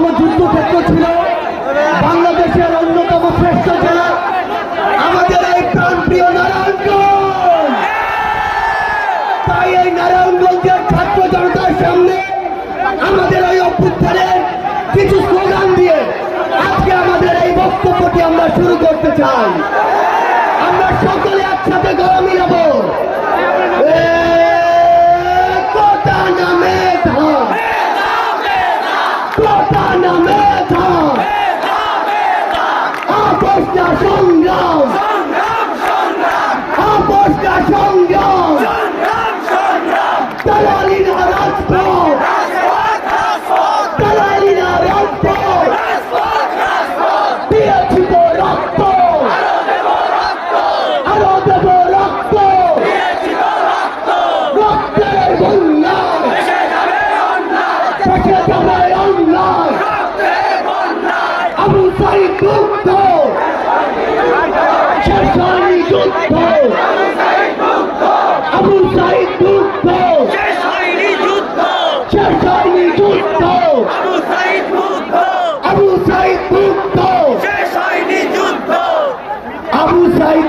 অন্যতম যুদ্ধক্ষেত্র ছিল বাংলাদেশের অন্যতম শ্রেষ্ঠ জেলা। আমাদের এই প্রাণপ্রিয় নারায়ণগঞ্জ তাই এই নারায়ণগঞ্জের ছাত্র জনতার সামনে আমাদের এই অভ্যুত্থানের কিছু স্লোগান দিয়ে আজকে আমাদের এই বক্তব্যটি আমরা শুরু করতে চাই। আমরা সকলে একসাথে গলা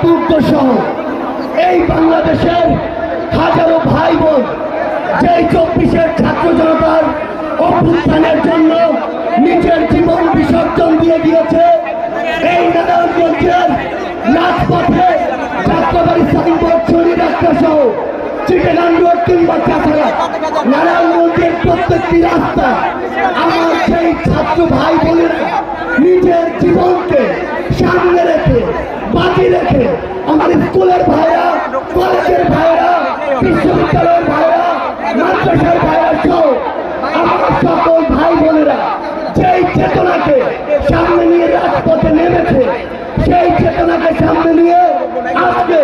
আবু সহ এই বাংলাদেশের হাজারো ভাই বোন যেই চব্বিশের ছাত্র জনতার অভ্যুত্থানের জন্য নিজের জীবন বিসর্জন দিয়ে দিয়েছে, এই নারায়ণগঞ্জের রাজপথে যাত্রাবাড়ি সাইনবোর্ড ছড়িয়ে রাখতে সহ চিটাগাং রোড কিংবা চাষারা নারায়ণগঞ্জের প্রত্যেকটি রাস্তা আমার সেই ছাত্র ভাই বোনেরা নিজের জীবনকে সামনে রেখে বাজি রেখে আমার স্কুলের ভাইরা কলেজের ভাইরা বিশ্ববিদ্যালয়ের ভাইরা মাদ্রাসার ভাইরা সহ আমার সকল ভাই বোনেরা যেই চেতনাকে সামনে নিয়ে রাজপথে নেমেছে সেই চেতনাকে সামনে নিয়ে আজকে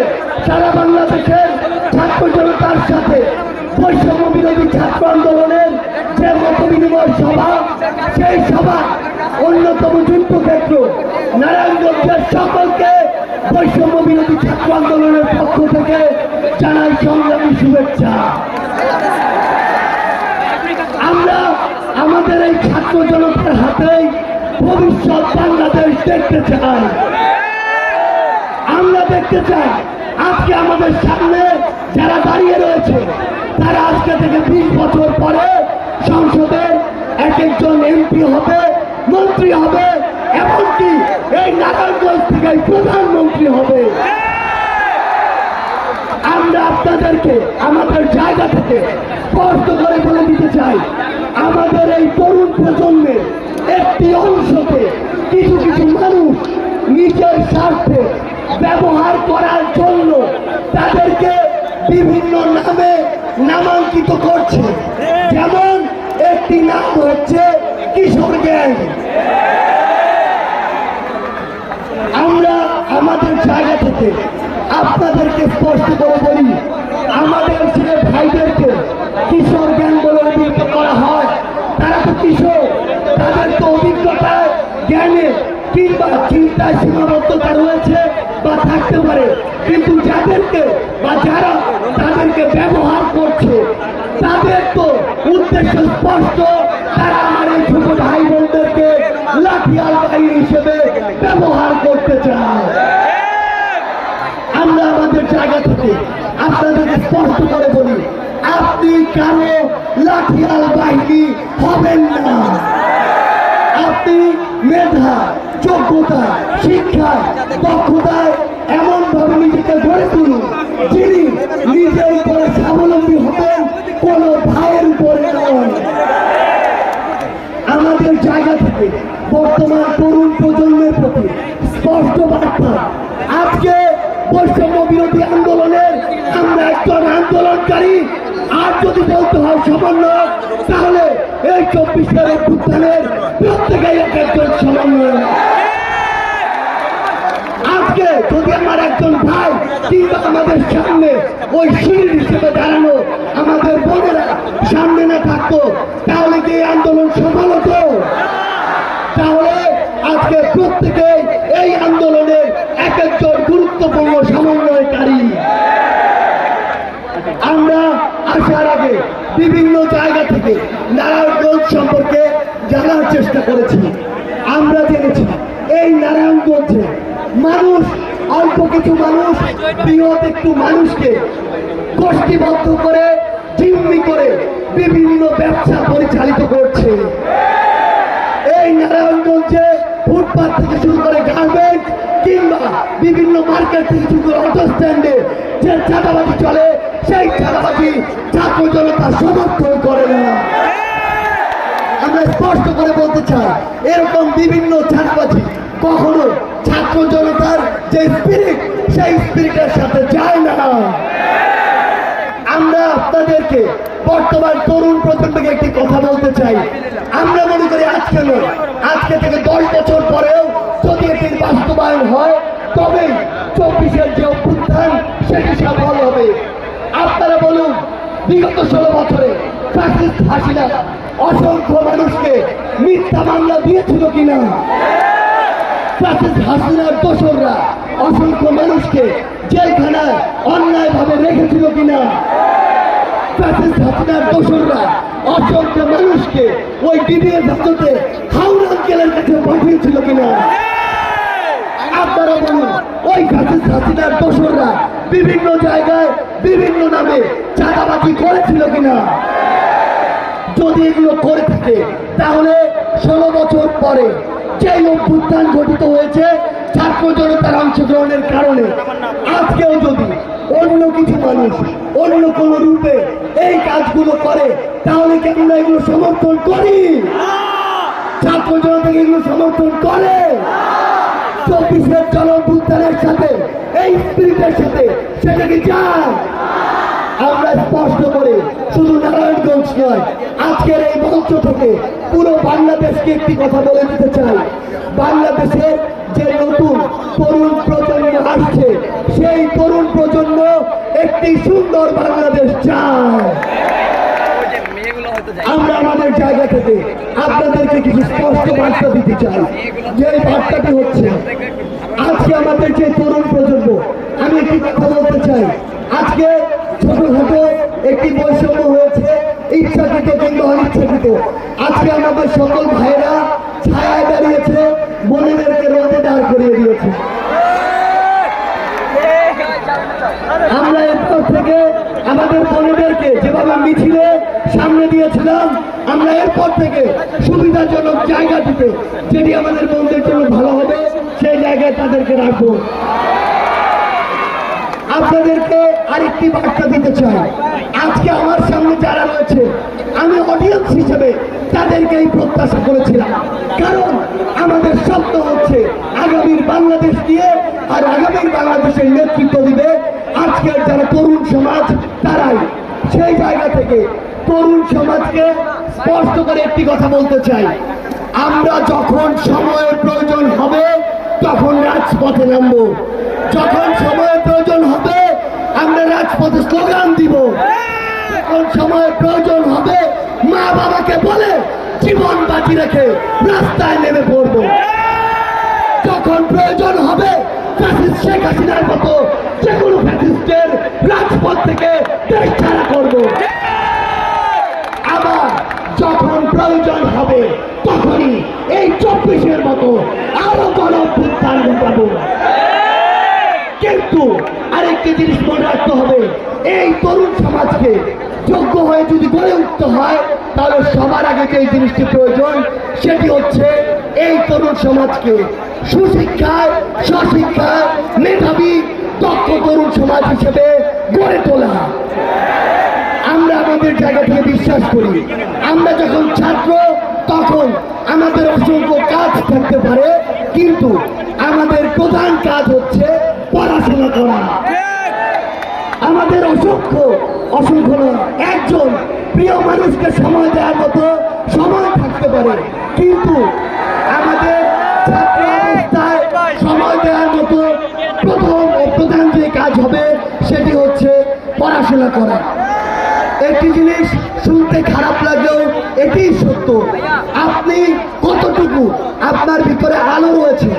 সারা বাংলাদেশের ছাত্র জনতার সাথে বৈষম্য বিরোধী ছাত্র আন্দোলনের যে মত বিনিময় সভা সেই সভা অন্যতম যুদ্ধক্ষেত্র নারায়ণগঞ্জের সকলকে বৈষম্য বিরোধী ছাত্র আন্দোলনের পক্ষ থেকে জানাই সংগ্রামী শুভেচ্ছা। আমরা আমাদের এই ছাত্র জনতার হাতেই ভবিষ্যৎ বাংলাদেশ দেখতে চাই। আমরা দেখতে চাই আজকে আমাদের সামনে যারা দাঁড়িয়ে রয়েছে, তারা আজকে থেকে বিশ বছর পরে সংসদের এক একজন এমপি হবে, মন্ত্রী হবে এমনকি এই নারায়ণগঞ্জ থেকে প্রধানমন্ত্রী হবে। আমরা আপনাদেরকে আমাদের জায়গা থেকে স্পষ্ট করে বলে দিতে চাই, আমাদের এই তরুণ প্রজন্মের একটি অংশকে কিছু কিছু মানুষ নিজের স্বার্থে ব্যবহার করার জন্য তাদেরকে বিভিন্ন নামে নামাঙ্কিত করছে। যেমন একটি নাম হচ্ছে কিশোর গ্যাং আমরা আমাদের জায়গা থেকে আপনাদেরকে স্পষ্ট করে বলি, আমাদের ছেলে ভাইদেরকে কিশোর জ্ঞান বলে অভিহিত করা হয়। তারা তো কিশোর, তাদের তো অভিজ্ঞতা, জ্ঞানে কিংবা চিন্তায় সীমাবদ্ধতা রয়েছে বা থাকতে পারে। কিন্তু যাদেরকে বা যারা তাদেরকে ব্যবহার করছে, তাদের তো উদ্দেশ্য স্পষ্ট। তারা আমার এই ছোট ভাই বোনদেরকে লাঠিয়াল ব্যবহার করতে চায়। আমরা আমাদের জায়গা থেকে আপনাদেরকে স্পষ্ট করে বলি, আপনি কারও লাঠিয়াল বাহিনী হবেন না? আপনি মেধা, যোগ্যতা, শিক্ষা দক্ষতায় এমন ভাবে নিজেকে গড়ে তুলুন, যিনি নিজের উপরে স্বাবলম্বী হবেন কোন ভাইয়ের উপরে নয়। আমাদের জায়গা থেকে বর্তমান তরুণ প্রজন্মের প্রতি স্পষ্ট বার্তা আজকে বিরোধী আন্দোলনের আমরা একজন আন্দোলনকারী। আর যদি বলতে হয় সমন্বয় তাহলে এই চব্বিশের অভ্যুত্থানের প্রত্যেকেই এক একজন সমন্বয় আজকে যদি আমার একজন ভাই কিংবা আমাদের সামনে ওই হিসেবে দাঁড়ানো আমাদের বোনেরা সামনে না থাকতো, তাহলে কি আন্দোলন সফল হতো তাহলে আজকে প্রত্যেকে এই আন্দোলনের এক একজন গুরুত্বপূর্ণ সমন্বয়কারী আমরা আসার আগে বিভিন্ন জায়গা থেকে নারায়ণগঞ্জ সম্পর্কে জানার চেষ্টা করেছি। আমরা জেনেছি, এই নারায়ণগঞ্জে মানুষ, অল্প কিছু মানুষ, বৃহৎ একটু মানুষকে গোষ্ঠীবদ্ধ করে, জিম্মি করে বিভিন্ন ব্যবসা পরিচালিত করছে। এই নারায়ণগঞ্জে ফুটপাথ থেকে শুরু করে গার্মেন্ট কিংবা বিভিন্ন মার্কেট থেকে শুরু করে অটো স্ট্যান্ডে যে চাঁদাবাজি চলে, সেই চাঁদাবাজি ছাত্র জনতা সমর্থন করে না। আমরা স্পষ্ট করে বলতে চাই, এরকম বিভিন্ন চাঁদাবাজি কখনো ছাত্র জনতার যে স্পিরিট সেই স্পিরিটের সাথে যায় না। আমরা আপনাদেরকে বর্তমান তরুণ প্রজন্মকে একটি কথা বলতে চাই। আমরা মনে করি আজকে নয়, আজকে থেকে দশ বছর পরেও যদি এটির বাস্তবায়ন হয়, তবেই চব্বিশের যে অভ্যুত্থান, সেটি সফল হবে। আপনারা বলুন, বিগত ষোলো বছরে ফ্যাসিস্ট হাসিনা অসংখ্য মানুষকে মিথ্যা মামলা দিয়েছিল কিনা? হাসিনার দোসররা অসংখ্য মানুষকে জেলখানায় অন্যায়ভাবে রেখেছিল কিনা? হাসিনার দোসররা অসংখ্য মানুষকে ওই ডিবিএ হাজতে হাওড়া আঙ্কেলের কাছে পাঠিয়েছিল কিনা? আপনারা বলুন, ওই ফ্যাসিস্ট হাসিনার দোসররা বিভিন্ন জায়গায়, বিভিন্ন নামে চাঁদাবাজি করেছিল কিনা? যদি এগুলো করে থাকে, তাহলে ষোলো বছর পরে যেই অভ্যুত্থান ঘটিত হয়েছে, ছাত্র জনতার অংশগ্রহণের কারণে, আজকেও যদি অন্য কিছু মানুষ অন্য কোন রূপে এই কাজগুলো করে, তাহলে কি আমরা এগুলো সমর্থন করি? ছাত্র জনতাকে এগুলো সমর্থন করে? চব্বিশের জন অভ্যুত্থানের সাথে, এই স্পিরিটের সাথে, সেটা কি চায়? আমরা স্পষ্ট করে শুধু নারায়ণগঞ্জ নয়। আজকের এই মঞ্চ থেকে পুরো বাংলাদেশকে একটি কথা বলে দিতে চাই। বাংলাদেশের যে নতুন তরুণ প্রজন্ম আসছে, সেই তরুণ প্রজন্ম একটি সুন্দর বাংলাদেশ চায়। আমরা আমাদের জায়গা থেকে আপনাদেরকে কিছু স্পষ্ট বার্তা দিতে চাই। যে বার্তাটি হচ্ছে, আজকে আমাদের যে তরুণ প্রজন্ম, আমি একটি কথা বলতে চাই। আজকে ছোটখাটো একটি বৈষম্য হয়েছে ইচ্ছাকৃত কিংবা অনিচ্ছাকৃত আজকে আমাদের সকল ভাইরা ছায়ায় দাঁড়িয়েছে বোনেদেরকে রোদে দাঁড় করিয়ে দিয়েছে। আমরা এরপর থেকে আমাদের বোনেদেরকে যেভাবে মিছিলে সামনে দিয়েছিলাম, আমরা এরপর থেকে সুবিধাজনক জায়গা দিতে, যেটি আমাদের বোনদের জন্য ভালো হবে, সেই জায়গায় তাদেরকে রাখব। আপনাদেরকে আরেকটি বার্তা দিতে চাই। আজকে আমার সামনে যারা রয়েছে, আমি অডিয়েন্স হিসেবে তাদেরকে এই প্রত্যাশা করেছিলাম। কারণ আমাদের স্বপ্ন হচ্ছে আগামীর বাংলাদেশ দিয়ে আর আগামীর বাংলাদেশের নেতৃত্ব দিবে আজকের যারা তরুণ সমাজ, তারাই। সেই জায়গা থেকে তরুণ সমাজকে স্পষ্ট করে একটি কথা বলতে চাই। আমরা যখন সময়ের প্রয়োজন হবে তখন রাজপথে নামবো। যখন সময়ের প্রয়োজন হবে, আমরা রাজপথে স্লোগান দিব। যখন সময়ের প্রয়োজন হবে, মা বাবাকে বলে জীবন বাজি রেখে রাস্তায় নেমে পড়ব। যখন প্রয়োজন হবে শেখ হাসিনার মতো যে কোনো ফ্যাসিস্টের রাজপথ থেকে দেশ ছাড়া করব আবার যখন প্রয়োজন হবে তখনই এই চব্বিশের মতো আরও গণ অভ্যুত্থান ঘটাবো কিন্তু আরেকটি জিনিস মনে রাখতে হবে এই তরুণ সমাজকে যোগ্য হয়ে যদি গড়ে উঠতে হয়, তাহলে সবার আগে যে জিনিসটি প্রয়োজন, সেটি হচ্ছে এই তরুণ সমাজকে সুশিক্ষায়, স্বশিক্ষায় মেধাবী, দক্ষ তরুণ সমাজ হিসেবে গড়ে তোলা। আমরা আমাদের জায়গা থেকে বিশ্বাস করি, আমরা যখন ছাত্র, তখন আমাদের অসংখ্য কাজ থাকতে পারে, কিন্তু আমাদের প্রধান কাজ হচ্ছে পড়াশোনা করা। আমাদের অসংখ্য অসংখ্য একজন প্রিয় মানুষকে সময় দেওয়ার মতো সময় থাকতে পারে। কিন্তু আমাদের ছাত্র সময় দেওয়ার মতো প্রথম ও প্রধান যে কাজ হবে, সেটি হচ্ছে পড়াশোনা করা। একটি জিনিস শুনতে খারাপ লাগলেও এটি সত্য। আপনি কতটুকু আপনার ভিতরে আলো রয়েছে,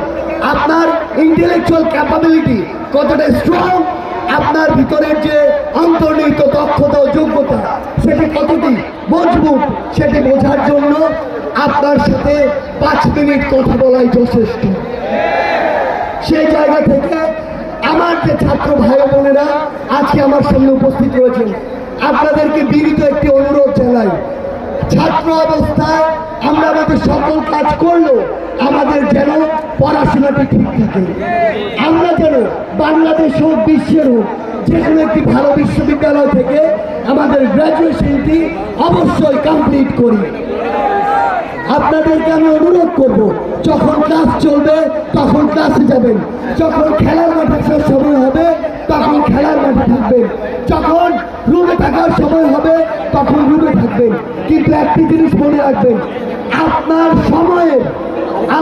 আপনার ইন্টেলেকচুয়াল ক্যাপাবিলিটি কতটা স্ট্রং আপনার ভিতরের যে অন্তর্নিহিত দক্ষতা ও যোগ্যতা, সেটি কতটি মজবুত, সেটি বোঝার জন্য আপনার সাথে পাঁচ মিনিট কথা বলাই যথেষ্ট। সেই জায়গা থেকে আমার যে ছাত্র ভাই বোনেরা আজকে আমার সামনে উপস্থিত রয়েছেন, আপনাদেরকে বিনীত একটি অনুরোধ জানাই। ছাত্র অবস্থায় আমরা আমাদের সকল কাজ করল আমাদের যেন পড়াশোনাটি ঠিক থাকে। আমরা যেন বাংলাদেশ হোক, বিশ্বের হোক, যে কোনো একটি ভালো বিশ্ববিদ্যালয় থেকে আমাদের গ্র্যাজুয়েশনটি অবশ্যই কমপ্লিট করি। আপনাদেরকে আমি অনুরোধ করব, যখন ক্লাস চলবে তখন ক্লাসে যাবেন, যখন খেলার মাঠে সময় হবে তখন খেলার মাঠে থাকবেন যখন রুমে থাকার সময় হবে, তখন রুমে থাকবেন কিন্তু একটি জিনিস মনে রাখবেন, আপনার সময়ে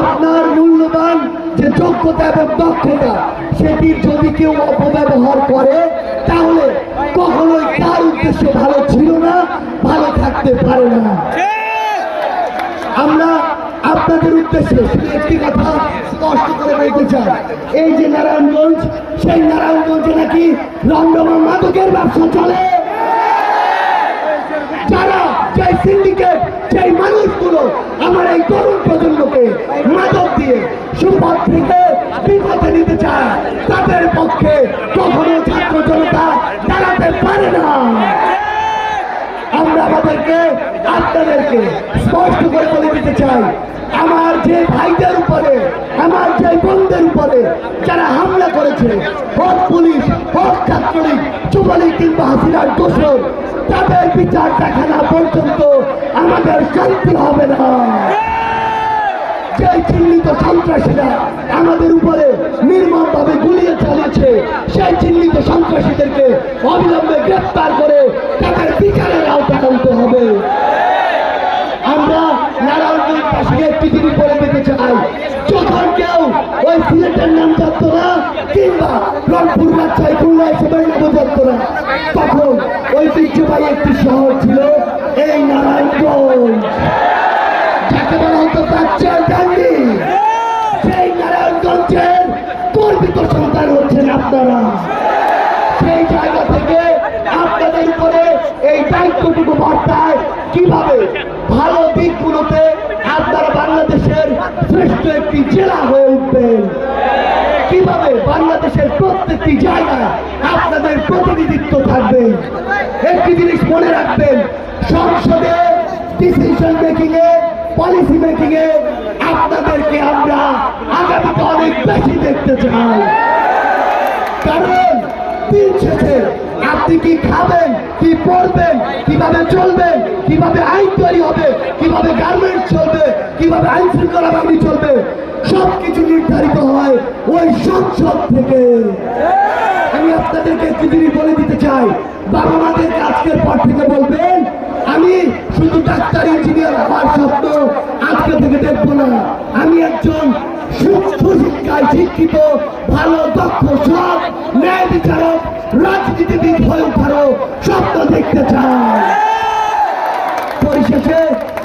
আপনার মূল্যবান যে যোগ্যতা এবং দক্ষতা সেটির যদি কেউ অপব্যবহার করে, তাহলে কখনোই তার উদ্দেশ্য ভালো ছিল না, ভালো থাকতে পারে না। আমরা আপনাদের উদ্দেশ্যে একটি কথা স্পষ্ট করে বলতে চাই। এই যে নারায়ণগঞ্জ, সেই নারায়ণগঞ্জে নাকি রমরমা মাদকের ব্যবসা চলে? যারা যে সিন্ডিকেট সেই মানুষগুলো আমার এই তরুণ প্রজন্মকে মাদক দিয়ে সুপথ থেকে বিপদে নিতে চায়, তাদের পক্ষে কখনো ছাত্র জনতা দাঁড়াতে পারে না। আমরা আমাদেরকে, আপনাদেরকে স্পষ্ট করে বলে দিতে চাই আমার যে ভাইদের উপরে, আমার যে বোনদের উপরে যারা হামলা করেছে, হোক পুলিশ, হোক ছাত্রলীগ, যুবলীগ কিংবা হাসিনার দোষর, তাদের বিচার দেখা না পর্যন্ত আমাদের শান্তি হবে না। যে চিহ্নিত সন্ত্রাসীরা আমাদের উপরে নির্মম ভাবে গুলিয়ে চালিয়েছে, সেই চিহ্নিত সন্ত্রাসীদেরকে অবিলম্বে গ্রেপ্তার করে তাদের বিচারের আওতায় আনতে হবে। একটি জিনিস বলে দিতে চাই যখন কেউ ওই সিলেটের নাম জানতো না, কিংবা রংপুর রাজশাহী খুলনা এসবের নাম জানতো না। তখন ঐতিহ্যবাহী একটি শহর ছিল এই নারায়ণগঞ্জ। যাকে বলা হতো বাচ্চার ডান্ডি সেই নারায়ণগঞ্জের গর্বিত সন্তান হচ্ছেন আপনারা। সেই জায়গা থেকে আপনাদের উপরে এই দায়িত্বটুকু বর্তায় কীভাবে ভালো দিকগুলোতে আপনারা বাংলাদেশের শ্রেষ্ঠ একটি জেলা হয়ে উঠবেন। কীভাবে বাংলাদেশের প্রত্যেকটি জায়গায় আপনাদের প্রতিনিধিত্ব থাকবে? একটি জিনিস মনে রাখবেন, সংসদে ডিসিশন মেকিং এ পলিসি মেকিং এ আপনাদেরকে আমরা আগামীতে অনেক বেশি দেখতে চাই। কারণ দিন শেষে আপনি কি খাবেন, কি পড়বেন কীভাবে চলবেন, কীভাবে আইন তৈরি হবে, কীভাবে গার্মেন্ট চলবে, কীভাবে আইন শৃঙ্খলা বাহিনী চলবে, সবকিছু নির্ধারিত হয় ওই সংসদ থেকে। আপনাদেরকে জিনিস বলে দিতে চাই। বাবা মাদেরকে আজকের পর থেকে বলবেন, আমি শুধু ডাক্তার, ইঞ্জিনিয়ার হওয়ার স্বপ্ন আজকে থেকে দেখব না। আমি একজন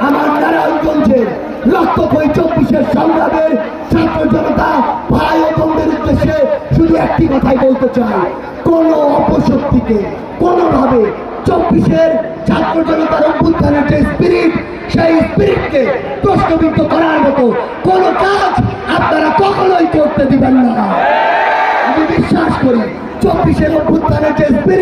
আমার সংগ্রামের ছাত্র জনতা ভাই বোনদের উদ্দেশ্যে শুধু একটি কথাই বলতে চাই। কোন অপশক্তিকে কোনোভাবে চব্বিশের ছাত্র জনতার অভ্যুত্থানের যে স্পিরিট সেই স্পিরিটকে প্রশ্নবিদ্ধ করার মতো কোনো কাজ আপনারা কখনোই করতে দিবেন না। আমি বিশ্বাস করি, চব্বিশের অভ্যুত্থানের যে স্পিরিট